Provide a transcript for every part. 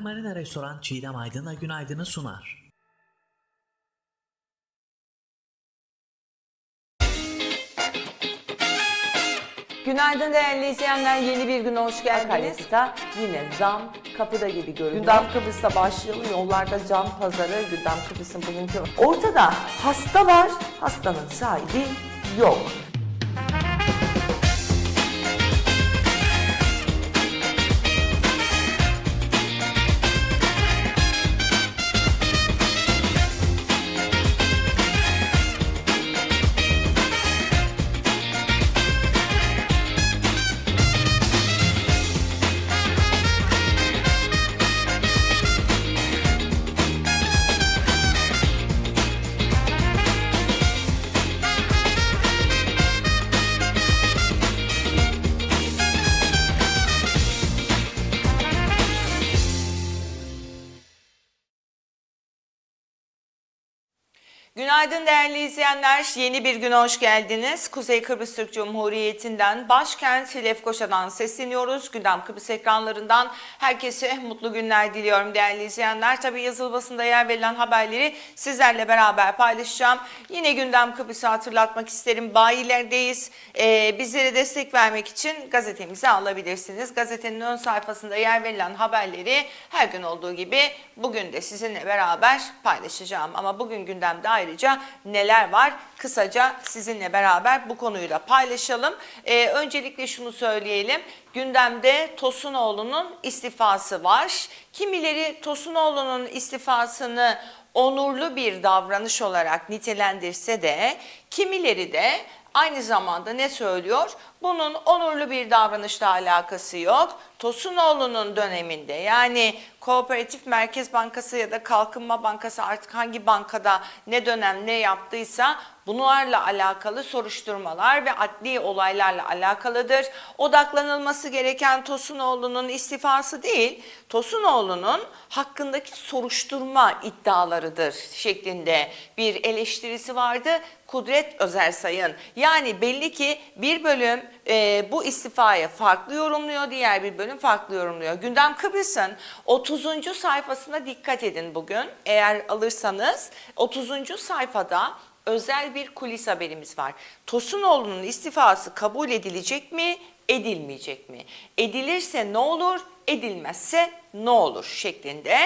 Otel Marina Restoran Çiğdem Aydın'la günaydını sunar. Günaydın değerli izleyenler. Yeni bir güne hoş geldiniz. Akaryakıta yine zam kapıda gibi görünüyor. Gündem Kıbrıs'ta başlayalım. Yollarda cam pazarı, Gündem Kıbrıs'ın bugünkü... Ortada hasta var, hastanın sahibi yok. Günaydın değerli izleyenler. Yeni bir güne hoş geldiniz. Kuzey Kıbrıs Türk Cumhuriyeti'nden başkent Lefkoşa'dan sesleniyoruz. Gündem Kıbrıs ekranlarından herkese mutlu günler diliyorum değerli izleyenler. Tabii yazılı basında yer verilen haberleri sizlerle beraber paylaşacağım. Yine Gündem Kıbrıs'ı hatırlatmak isterim. Bayilerdeyiz. Ee, bizlere destek vermek için gazetemizi alabilirsiniz. Gazetenin ön sayfasında yer verilen haberleri her gün olduğu gibi bugün de sizinle beraber paylaşacağım. Ama bugün gündemde ayrıca neler var kısaca sizinle beraber bu konuyu da paylaşalım. Ee, öncelikle şunu söyleyelim. Gündemde Tosunoğlu'nun istifası var. Kimileri Tosunoğlu'nun istifasını onurlu bir davranış olarak nitelendirse de kimileri de aynı zamanda ne söylüyor? Bunun onurlu bir davranışla alakası yok. Tosunoğlu'nun döneminde yani Kooperatif Merkez Bankası ya da Kalkınma Bankası artık hangi bankada ne dönem ne yaptıysa bunlarla alakalı soruşturmalar ve adli olaylarla alakalıdır. Odaklanılması gereken Tosunoğlu'nun istifası değil, Tosunoğlu'nun hakkındaki soruşturma iddialarıdır şeklinde bir eleştirisi vardı. Kudret Özersay'ın yani belli ki bir bölüm e, bu istifaya farklı yorumluyor, diğer bir bölüm farklı yorumluyor. Gündem Kıbrıs'ın 30. sayfasına dikkat edin bugün. Eğer alırsanız 30. sayfada özel bir kulis haberimiz var. Tosunoğlu'nun istifası kabul edilecek mi, edilmeyecek mi? Edilirse ne olur, edilmezse ne olur şeklinde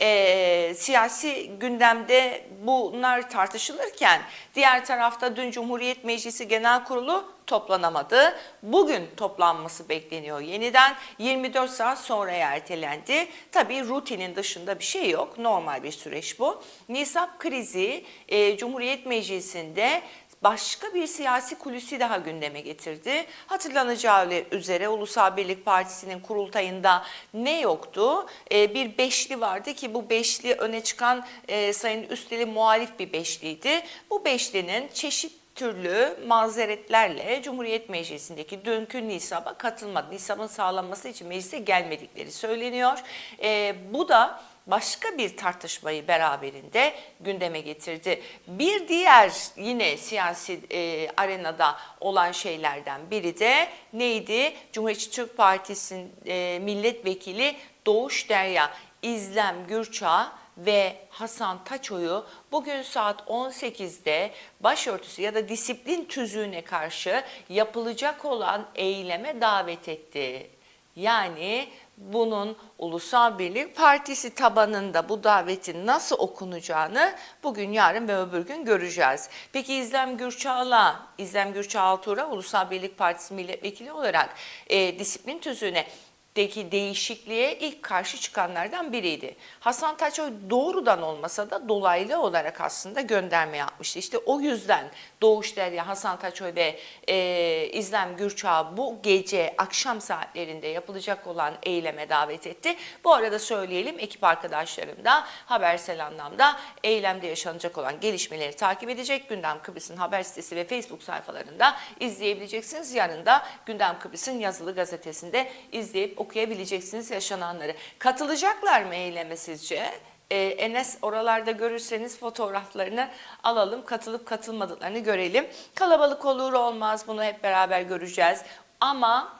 e, siyasi gündemde bunlar tartışılırken diğer tarafta dün Cumhuriyet Meclisi Genel Kurulu toplanamadı. Bugün toplanması bekleniyor yeniden 24 saat sonra ertelendi. Tabii rutinin dışında bir şey yok normal bir süreç bu. Nisap krizi e, Cumhuriyet Meclisi'nde başka bir siyasi kulüsü daha gündeme getirdi. Hatırlanacağı üzere Ulusal Birlik Partisi'nin kurultayında ne yoktu? Ee, bir beşli vardı ki bu beşli öne çıkan e, Sayın Üstel'i muhalif bir beşliydi. Bu beşlinin çeşit türlü mazeretlerle Cumhuriyet Meclisi'ndeki dünkü nisaba katılmadı. Nisabın sağlanması için meclise gelmedikleri söyleniyor. Ee, bu da başka bir tartışmayı beraberinde gündeme getirdi. Bir diğer yine siyasi e, arenada olan şeylerden biri de neydi? Cumhuriyetçi Türk Partisi'nin e, milletvekili Doğuş Derya İzlem Gürçağ ve Hasan Taço'yu bugün saat 18'de başörtüsü ya da disiplin tüzüğüne karşı yapılacak olan eyleme davet etti. Yani bunun Ulusal Birlik Partisi tabanında bu davetin nasıl okunacağını bugün, yarın ve öbür gün göreceğiz. Peki İzlem Gürçağ'la, İzlem Gürçağ Altuğ'a Ulusal Birlik Partisi milletvekili olarak e, disiplin tüzüğüne deki değişikliğe ilk karşı çıkanlardan biriydi. Hasan Taçoy doğrudan olmasa da dolaylı olarak aslında gönderme yapmıştı. İşte o yüzden Doğuş Derya, Hasan Taçoy ve e, İzlem Gürçağ bu gece akşam saatlerinde yapılacak olan eyleme davet etti. Bu arada söyleyelim ekip arkadaşlarım da habersel anlamda eylemde yaşanacak olan gelişmeleri takip edecek. Gündem Kıbrıs'ın haber sitesi ve Facebook sayfalarında izleyebileceksiniz. Yarın da Gündem Kıbrıs'ın yazılı gazetesinde izleyip okuyabileceksiniz yaşananları. Katılacaklar mı eyleme sizce? Ee, Enes oralarda görürseniz fotoğraflarını alalım. Katılıp katılmadıklarını görelim. Kalabalık olur olmaz bunu hep beraber göreceğiz. Ama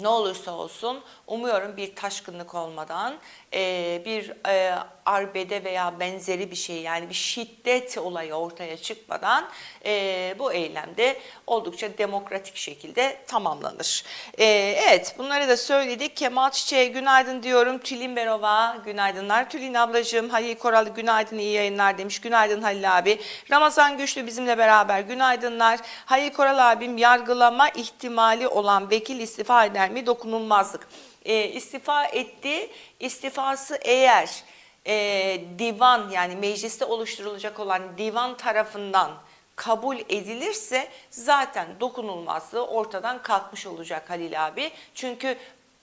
ne olursa olsun umuyorum bir taşkınlık olmadan bir arbede veya benzeri bir şey yani bir şiddet olayı ortaya çıkmadan bu eylemde oldukça demokratik şekilde tamamlanır. Evet bunları da söyledik. Kemal Çiçek'e günaydın diyorum. Tülin Berova günaydınlar. Tülin ablacığım Halil Koralı günaydın iyi yayınlar demiş. Günaydın Halil abi. Ramazan Güçlü bizimle beraber günaydınlar. Halil Koral abim yargılama ihtimali olan vekil istifa eder mi? Dokunulmazlık. E, istifa etti. İstifası eğer e, divan yani mecliste oluşturulacak olan divan tarafından kabul edilirse zaten dokunulmazlığı ortadan kalkmış olacak Halil abi. Çünkü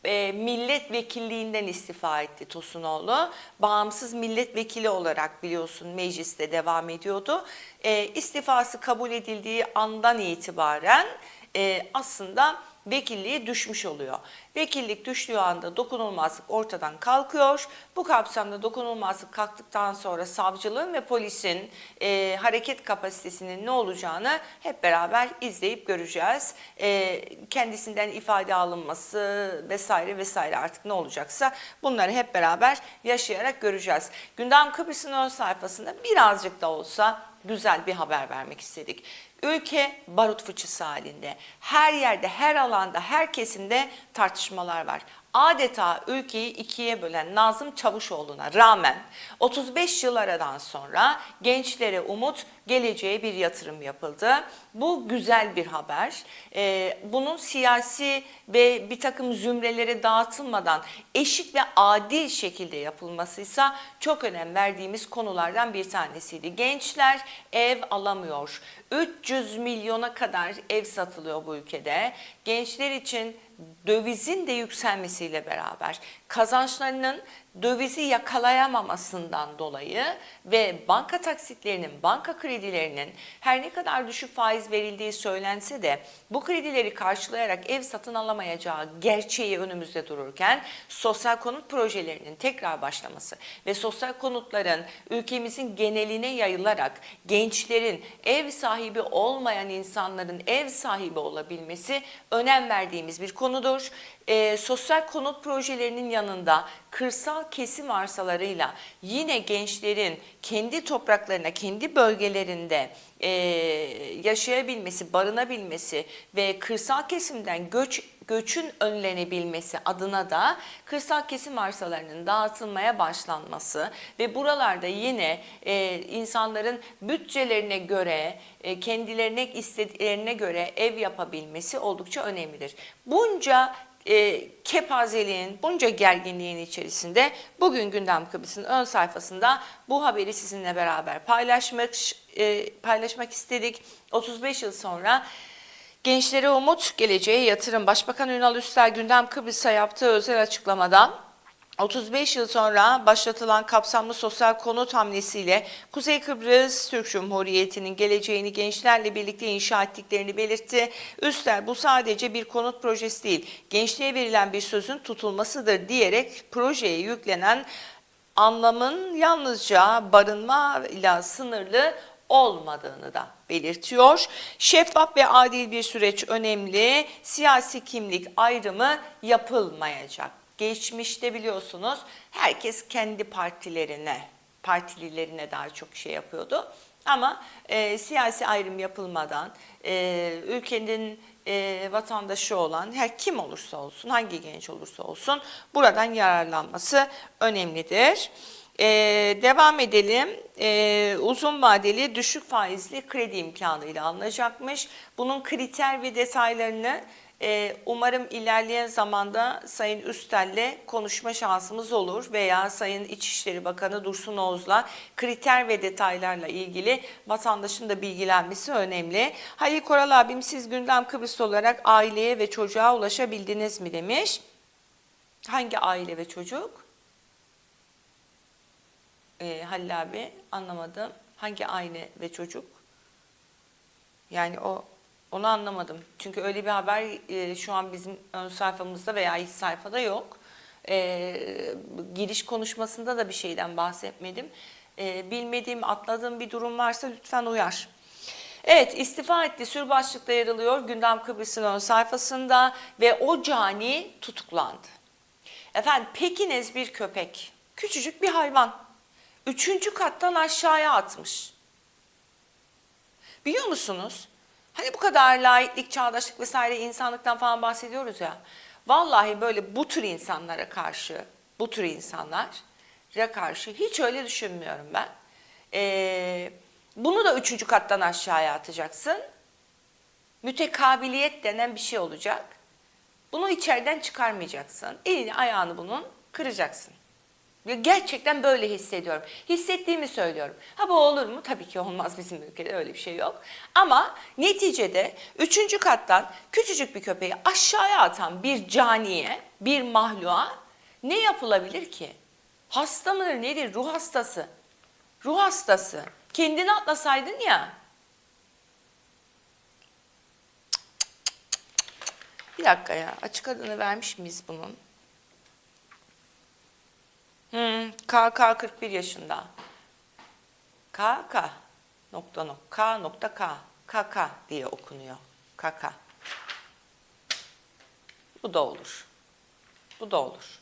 e, milletvekilliğinden istifa etti Tosunoğlu. Bağımsız milletvekili olarak biliyorsun mecliste devam ediyordu. E, istifası kabul edildiği andan itibaren e, aslında vekilliği düşmüş oluyor. Vekillik düştüğü anda dokunulmazlık ortadan kalkıyor. Bu kapsamda dokunulmazlık kalktıktan sonra savcılığın ve polisin e, hareket kapasitesinin ne olacağını hep beraber izleyip göreceğiz. E, kendisinden ifade alınması vesaire vesaire artık ne olacaksa bunları hep beraber yaşayarak göreceğiz. Gündem Kıbrıs'ın ön sayfasında birazcık da olsa güzel bir haber vermek istedik. Ülke barut fıçısı halinde. Her yerde, her alanda, her kesimde tartışmalar var. Adeta ülkeyi ikiye bölen Nazım Çavuşoğlu'na rağmen 35 yıl aradan sonra gençlere umut, geleceğe bir yatırım yapıldı. Bu güzel bir haber. Ee, bunun siyasi ve bir takım zümrelere dağıtılmadan eşit ve adil şekilde yapılmasıysa çok önem verdiğimiz konulardan bir tanesiydi. Gençler ev alamıyor. 300 milyona kadar ev satılıyor bu ülkede. Gençler için dövizin de yükselmesiyle beraber kazançlarının dövizi yakalayamamasından dolayı ve banka taksitlerinin, banka kredilerinin her ne kadar düşük faiz verildiği söylense de bu kredileri karşılayarak ev satın alamayacağı gerçeği önümüzde dururken sosyal konut projelerinin tekrar başlaması ve sosyal konutların ülkemizin geneline yayılarak gençlerin ev sahibi olmayan insanların ev sahibi olabilmesi önem verdiğimiz bir konudur. Ee, sosyal konut projelerinin yanında kırsal kesim arsalarıyla yine gençlerin kendi topraklarına, kendi bölgelerinde e, yaşayabilmesi, barınabilmesi ve kırsal kesimden göç göçün önlenebilmesi adına da kırsal kesim arsalarının dağıtılmaya başlanması ve buralarda yine e, insanların bütçelerine göre, e, kendilerine istediklerine göre ev yapabilmesi oldukça önemlidir. Bunca e, kepazeliğin, bunca gerginliğin içerisinde bugün Gündem Kıbrıs'ın ön sayfasında bu haberi sizinle beraber paylaşmak e, paylaşmak istedik. 35 yıl sonra Gençlere umut, geleceğe yatırım. Başbakan Ünal Üstel Gündem Kıbrıs'a yaptığı özel açıklamada 35 yıl sonra başlatılan kapsamlı sosyal konut hamlesiyle Kuzey Kıbrıs Türk Cumhuriyeti'nin geleceğini gençlerle birlikte inşa ettiklerini belirtti. Üstel bu sadece bir konut projesi değil, gençliğe verilen bir sözün tutulmasıdır diyerek projeye yüklenen anlamın yalnızca barınma ile sınırlı olmadığını da belirtiyor. Şeffaf ve adil bir süreç önemli. Siyasi kimlik ayrımı yapılmayacak. Geçmişte biliyorsunuz herkes kendi partilerine, partililerine daha çok şey yapıyordu. Ama e, siyasi ayrım yapılmadan e, ülkenin e, vatandaşı olan her kim olursa olsun, hangi genç olursa olsun buradan yararlanması önemlidir. Ee, devam edelim. Ee, uzun vadeli düşük faizli kredi imkanı ile alınacakmış. Bunun kriter ve detaylarını e, umarım ilerleyen zamanda Sayın Üstel'le konuşma şansımız olur veya Sayın İçişleri Bakanı Dursun Oğuz'la kriter ve detaylarla ilgili vatandaşın da bilgilenmesi önemli. Halil Koral abim siz gündem Kıbrıs olarak aileye ve çocuğa ulaşabildiniz mi demiş. Hangi aile ve çocuk? e, Halil abi anlamadım. Hangi aile ve çocuk? Yani o onu anlamadım. Çünkü öyle bir haber e, şu an bizim ön sayfamızda veya iç sayfada yok. E, giriş konuşmasında da bir şeyden bahsetmedim. E, bilmediğim, atladığım bir durum varsa lütfen uyar. Evet istifa etti sür başlıkta yer alıyor Gündem Kıbrıs'ın ön sayfasında ve o cani tutuklandı. Efendim Pekines bir köpek, küçücük bir hayvan. Üçüncü kattan aşağıya atmış. Biliyor musunuz? Hani bu kadar laiklik, çağdaşlık vesaire insanlıktan falan bahsediyoruz ya. Vallahi böyle bu tür insanlara karşı, bu tür insanlara karşı hiç öyle düşünmüyorum ben. Ee, bunu da üçüncü kattan aşağıya atacaksın. Mütekabiliyet denen bir şey olacak. Bunu içeriden çıkarmayacaksın. Elini ayağını bunun kıracaksın. Gerçekten böyle hissediyorum. Hissettiğimi söylüyorum. Ha bu olur mu? Tabii ki olmaz bizim ülkede öyle bir şey yok. Ama neticede üçüncü kattan küçücük bir köpeği aşağıya atan bir caniye, bir mahluğa ne yapılabilir ki? Hasta mıdır nedir? Ruh hastası. Ruh hastası. Kendini atlasaydın ya. Bir dakika ya. Açık adını vermiş miyiz bunun? Hmm, KK 41 yaşında. KK nokta nokta K nokta K KK diye okunuyor. KK. Bu da olur. Bu da olur.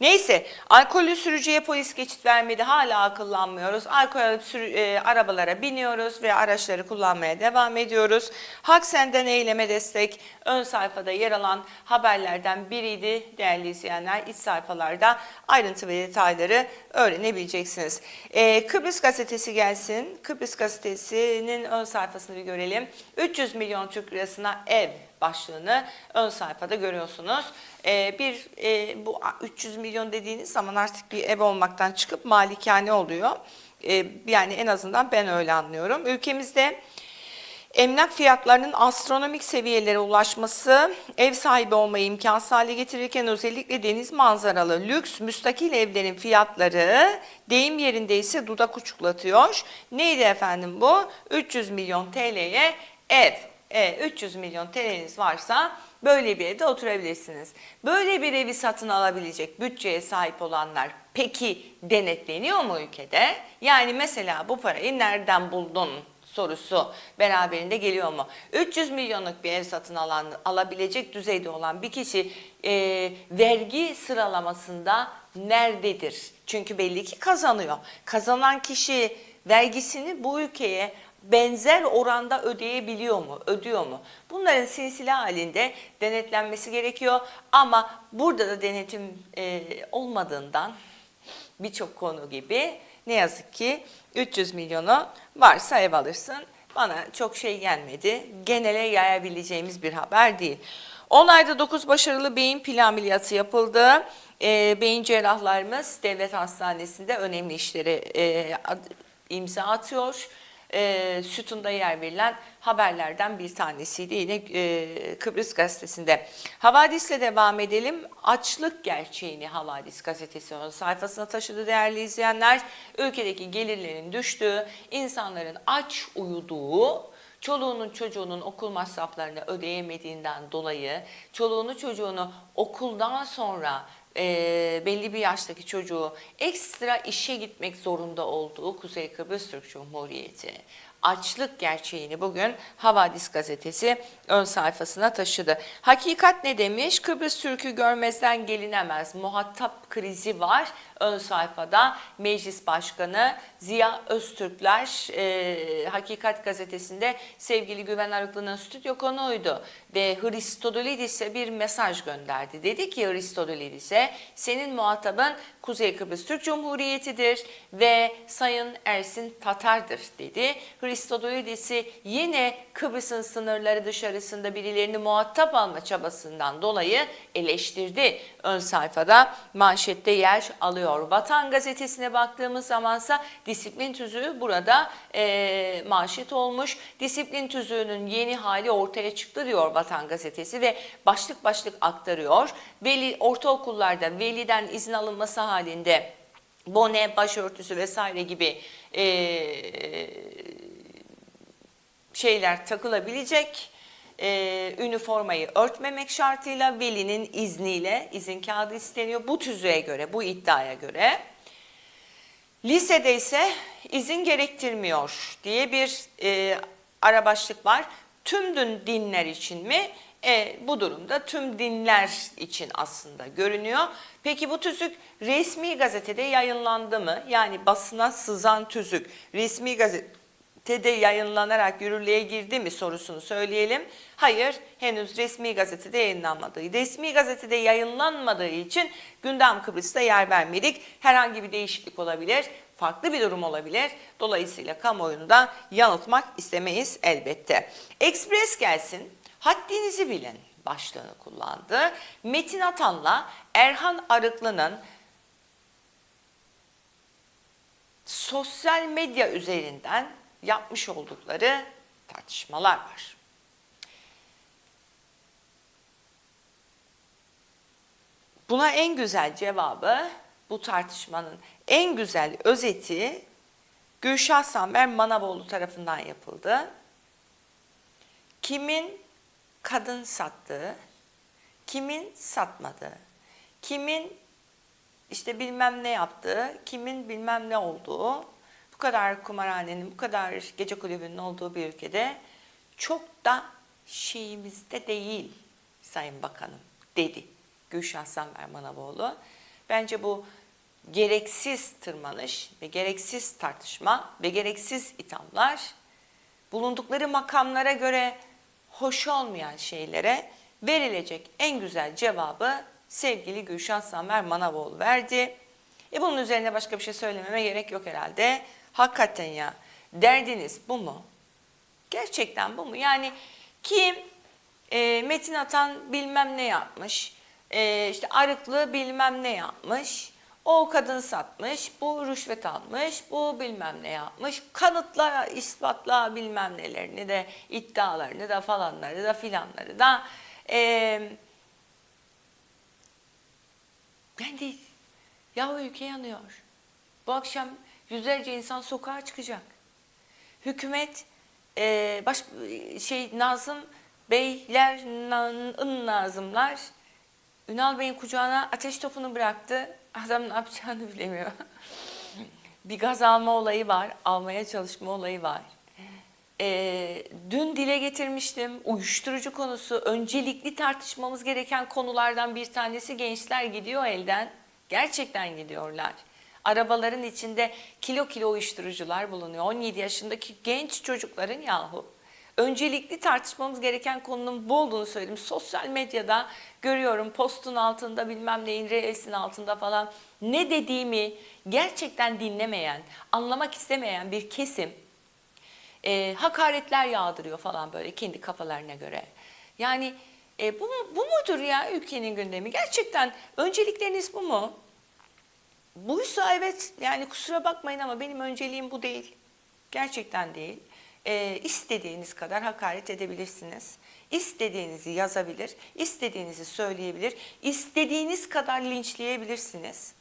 Neyse, alkollü sürücüye polis geçit vermedi. Hala akıllanmıyoruz. Alkol alıp sürü- e, arabalara biniyoruz ve araçları kullanmaya devam ediyoruz. Hak senden eyleme destek ön sayfada yer alan haberlerden biriydi değerli izleyenler. İç sayfalarda ayrıntı ve detayları öğrenebileceksiniz. E, Kıbrıs gazetesi gelsin. Kıbrıs gazetesinin ön sayfasını bir görelim. 300 milyon Türk lirasına ev başlığını ön sayfada görüyorsunuz. Ee, bir e, bu 300 milyon dediğiniz zaman artık bir ev olmaktan çıkıp malikane oluyor. Ee, yani en azından ben öyle anlıyorum. Ülkemizde Emlak fiyatlarının astronomik seviyelere ulaşması ev sahibi olmayı imkansız hale getirirken özellikle deniz manzaralı lüks müstakil evlerin fiyatları deyim yerinde ise dudak uçuklatıyor. Neydi efendim bu? 300 milyon TL'ye ev. E, 300 milyon TL'niz varsa böyle bir evde oturabilirsiniz. Böyle bir evi satın alabilecek bütçeye sahip olanlar peki denetleniyor mu ülkede? Yani mesela bu parayı nereden buldun? sorusu beraberinde geliyor mu? 300 milyonluk bir ev satın alan, alabilecek düzeyde olan bir kişi e, vergi sıralamasında nerededir? Çünkü belli ki kazanıyor. Kazanan kişi vergisini bu ülkeye benzer oranda ödeyebiliyor mu, ödüyor mu? Bunların silsile halinde denetlenmesi gerekiyor ama burada da denetim e, olmadığından birçok konu gibi ne yazık ki 300 milyonu varsa ev alırsın. Bana çok şey gelmedi. Genele yayabileceğimiz bir haber değil. 10 ayda 9 başarılı beyin pil ameliyatı yapıldı. Ee, beyin cerrahlarımız devlet hastanesinde önemli işleri e, imza atıyor. E, sütunda yer verilen haberlerden bir tanesiydi yine e, Kıbrıs gazetesinde. Havadisle devam edelim. Açlık gerçeğini Havadis gazetesi ön sayfasına taşıdı değerli izleyenler. Ülkedeki gelirlerin düştüğü, insanların aç uyuduğu, çoluğunun çocuğunun okul masraflarını ödeyemediğinden dolayı çoluğunu çocuğunu okuldan sonra e, belli bir yaştaki çocuğu ekstra işe gitmek zorunda olduğu Kuzey Kıbrıs Türk Cumhuriyeti açlık gerçeğini bugün Havadis gazetesi ön sayfasına taşıdı. Hakikat ne demiş? Kıbrıs Türk'ü görmezden gelinemez. Muhatap krizi var. Ön sayfada Meclis Başkanı Ziya Öztürkler e, Hakikat gazetesinde sevgili Güven Arıklı'nın stüdyo konuğuydu ve Hristodolidis'e bir mesaj gönderdi. Dedi ki Hristodolidis'e senin muhatabın Kuzey Kıbrıs Türk Cumhuriyeti'dir ve Sayın Ersin Tatar'dır dedi. Hristodolidis'i yine Kıbrıs'ın sınırları dışarısında birilerini muhatap alma çabasından dolayı eleştirdi. Ön sayfada manşette yer alıyor. Vatan gazetesine baktığımız zamansa disiplin tüzüğü burada e, manşet olmuş. Disiplin tüzüğünün yeni hali ortaya çıktı diyor Vatan gazetesi ve başlık başlık aktarıyor. Veli ortaokullarda veliden izin alınması halinde bone, başörtüsü vesaire gibi e, şeyler takılabilecek. Ee, üniformayı örtmemek şartıyla velinin izniyle izin kağıdı isteniyor. Bu tüzüğe göre, bu iddiaya göre. Lisede ise izin gerektirmiyor diye bir e, ara başlık var. Tüm dinler için mi? E, bu durumda tüm dinler için aslında görünüyor. Peki bu tüzük resmi gazetede yayınlandı mı? Yani basına sızan tüzük resmi gazetede yayınlanarak yürürlüğe girdi mi sorusunu söyleyelim. Hayır, henüz resmi gazetede yayınlanmadığı, resmi gazetede yayınlanmadığı için gündem Kıbrıs'ta yer vermedik. Herhangi bir değişiklik olabilir, farklı bir durum olabilir. Dolayısıyla kamuoyunu da yanıltmak istemeyiz elbette. Ekspres gelsin, haddinizi bilin başlığını kullandı. Metin Atan'la Erhan Arıklı'nın sosyal medya üzerinden yapmış oldukları tartışmalar var. Buna en güzel cevabı, bu tartışmanın en güzel özeti Gülşah Samber Manavoğlu tarafından yapıldı. Kimin kadın sattığı, kimin satmadığı, kimin işte bilmem ne yaptığı, kimin bilmem ne olduğu, bu kadar kumarhanenin, bu kadar gece kulübünün olduğu bir ülkede çok da şeyimizde değil Sayın Bakanım dedi Gülşah Samber Manavoğlu. Bence bu gereksiz tırmanış ve gereksiz tartışma ve gereksiz ithamlar bulundukları makamlara göre hoş olmayan şeylere verilecek en güzel cevabı sevgili Gülşah Samer Manavoğlu verdi. E bunun üzerine başka bir şey söylememe gerek yok herhalde. Hakikaten ya derdiniz bu mu? Gerçekten bu mu? Yani kim e, Metin Atan bilmem ne yapmış, e, işte Arıklı bilmem ne yapmış, o kadın satmış, bu rüşvet almış, bu bilmem ne yapmış, kanıtla, ispatla bilmem nelerini de, iddialarını da falanları da filanları da. E, ben de ya ülke yanıyor. Bu akşam yüzlerce insan sokağa çıkacak. Hükümet e, baş şey Nazım Beyler na- Nazımlar Ünal Bey'in kucağına ateş topunu bıraktı. Adam ne yapacağını bilemiyor. bir gaz alma olayı var, almaya çalışma olayı var. Ee, dün dile getirmiştim uyuşturucu konusu öncelikli tartışmamız gereken konulardan bir tanesi gençler gidiyor elden. Gerçekten gidiyorlar. Arabaların içinde kilo kilo uyuşturucular bulunuyor. 17 yaşındaki genç çocukların yahu. Öncelikli tartışmamız gereken konunun bu olduğunu söyledim. Sosyal medyada görüyorum postun altında bilmem neyin reelsin altında falan ne dediğimi gerçekten dinlemeyen, anlamak istemeyen bir kesim e, hakaretler yağdırıyor falan böyle kendi kafalarına göre. Yani e, bu, bu mudur ya ülkenin gündemi? Gerçekten öncelikleriniz bu mu? Buysa evet yani kusura bakmayın ama benim önceliğim bu değil. Gerçekten değil. E, istediğiniz kadar hakaret edebilirsiniz. İstediğinizi yazabilir, istediğinizi söyleyebilir, istediğiniz kadar linçleyebilirsiniz.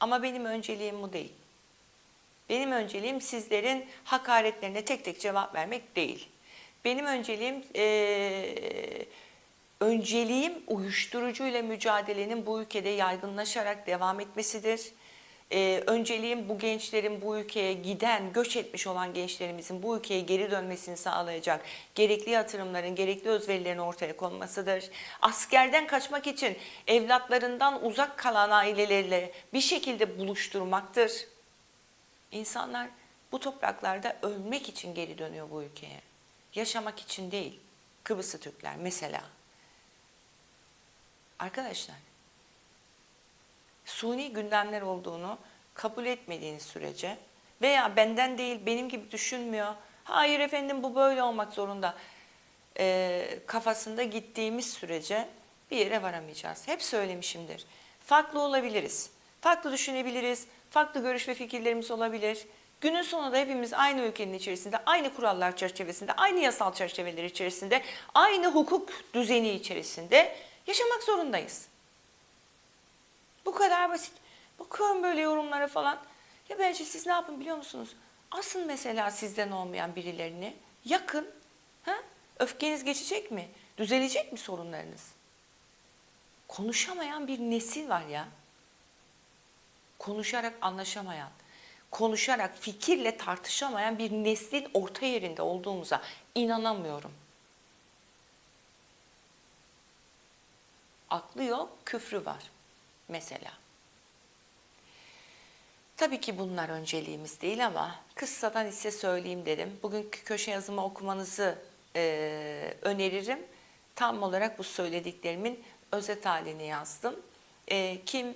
Ama benim önceliğim bu değil. Benim önceliğim sizlerin hakaretlerine tek tek cevap vermek değil. Benim önceliğim eee, önceliğim uyuşturucuyla mücadelenin bu ülkede yaygınlaşarak devam etmesidir. Eee, önceliğim bu gençlerin bu ülkeye giden, göç etmiş olan gençlerimizin bu ülkeye geri dönmesini sağlayacak gerekli yatırımların, gerekli özverilerin ortaya konmasıdır. Askerden kaçmak için evlatlarından uzak kalan ailelerle bir şekilde buluşturmaktır. İnsanlar bu topraklarda ölmek için geri dönüyor bu ülkeye. Yaşamak için değil. Kıbrıslı Türkler mesela. Arkadaşlar, suni gündemler olduğunu kabul etmediğiniz sürece veya benden değil benim gibi düşünmüyor. Hayır efendim bu böyle olmak zorunda e, kafasında gittiğimiz sürece bir yere varamayacağız. Hep söylemişimdir. Farklı olabiliriz. Farklı düşünebiliriz. Farklı görüş ve fikirlerimiz olabilir. Günün sonunda hepimiz aynı ülkenin içerisinde, aynı kurallar çerçevesinde, aynı yasal çerçeveler içerisinde, aynı hukuk düzeni içerisinde yaşamak zorundayız. Bu kadar basit. Bakıyorum böyle yorumlara falan. Ya bence siz ne yapın biliyor musunuz? Asın mesela sizden olmayan birilerini. Yakın. Ha? Öfkeniz geçecek mi? Düzelecek mi sorunlarınız? Konuşamayan bir nesil var ya. Konuşarak anlaşamayan, konuşarak fikirle tartışamayan bir neslin orta yerinde olduğumuza inanamıyorum. Aklı yok, küfrü var mesela. Tabii ki bunlar önceliğimiz değil ama kıssadan ise söyleyeyim dedim. Bugünkü köşe yazımı okumanızı eee, öneririm. Tam olarak bu söylediklerimin özet halini yazdım. Eee, kim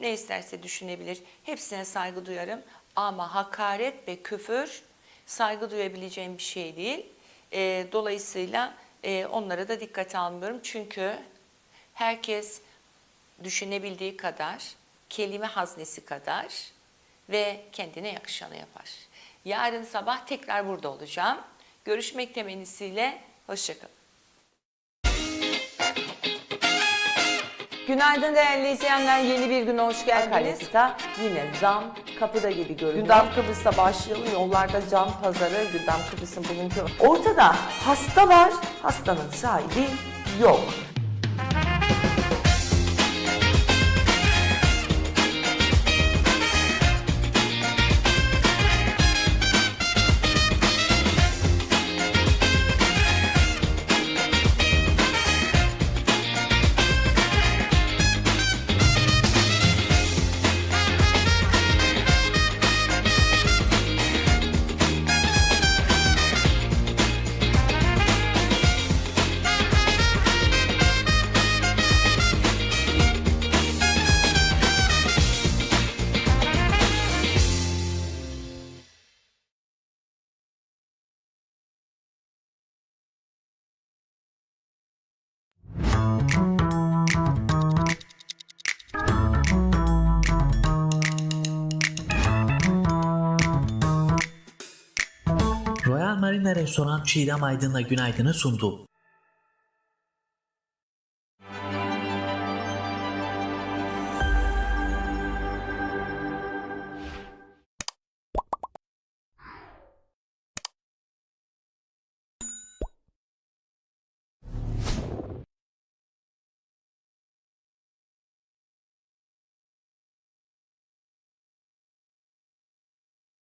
ne isterse düşünebilir. Hepsine saygı duyarım. Ama hakaret ve küfür saygı duyabileceğim bir şey değil. Eee, dolayısıyla eee, onlara da dikkate almıyorum. Çünkü herkes düşünebildiği kadar, kelime haznesi kadar ve kendine yakışanı yapar. Yarın sabah tekrar burada olacağım. Görüşmek temennisiyle, hoşçakalın. Günaydın değerli izleyenler. Yeni bir güne hoş geldiniz. Akaryakıta yine zam kapıda gibi görünüyor. Gündem Kıbrıs'ta başlayalım. Yollarda can pazarı. Gündem Kıbrıs'ın bugünkü... Ortada hasta var. Hastanın sahibi yok. Restoran Çiğdem Aydın'la günaydını sundu.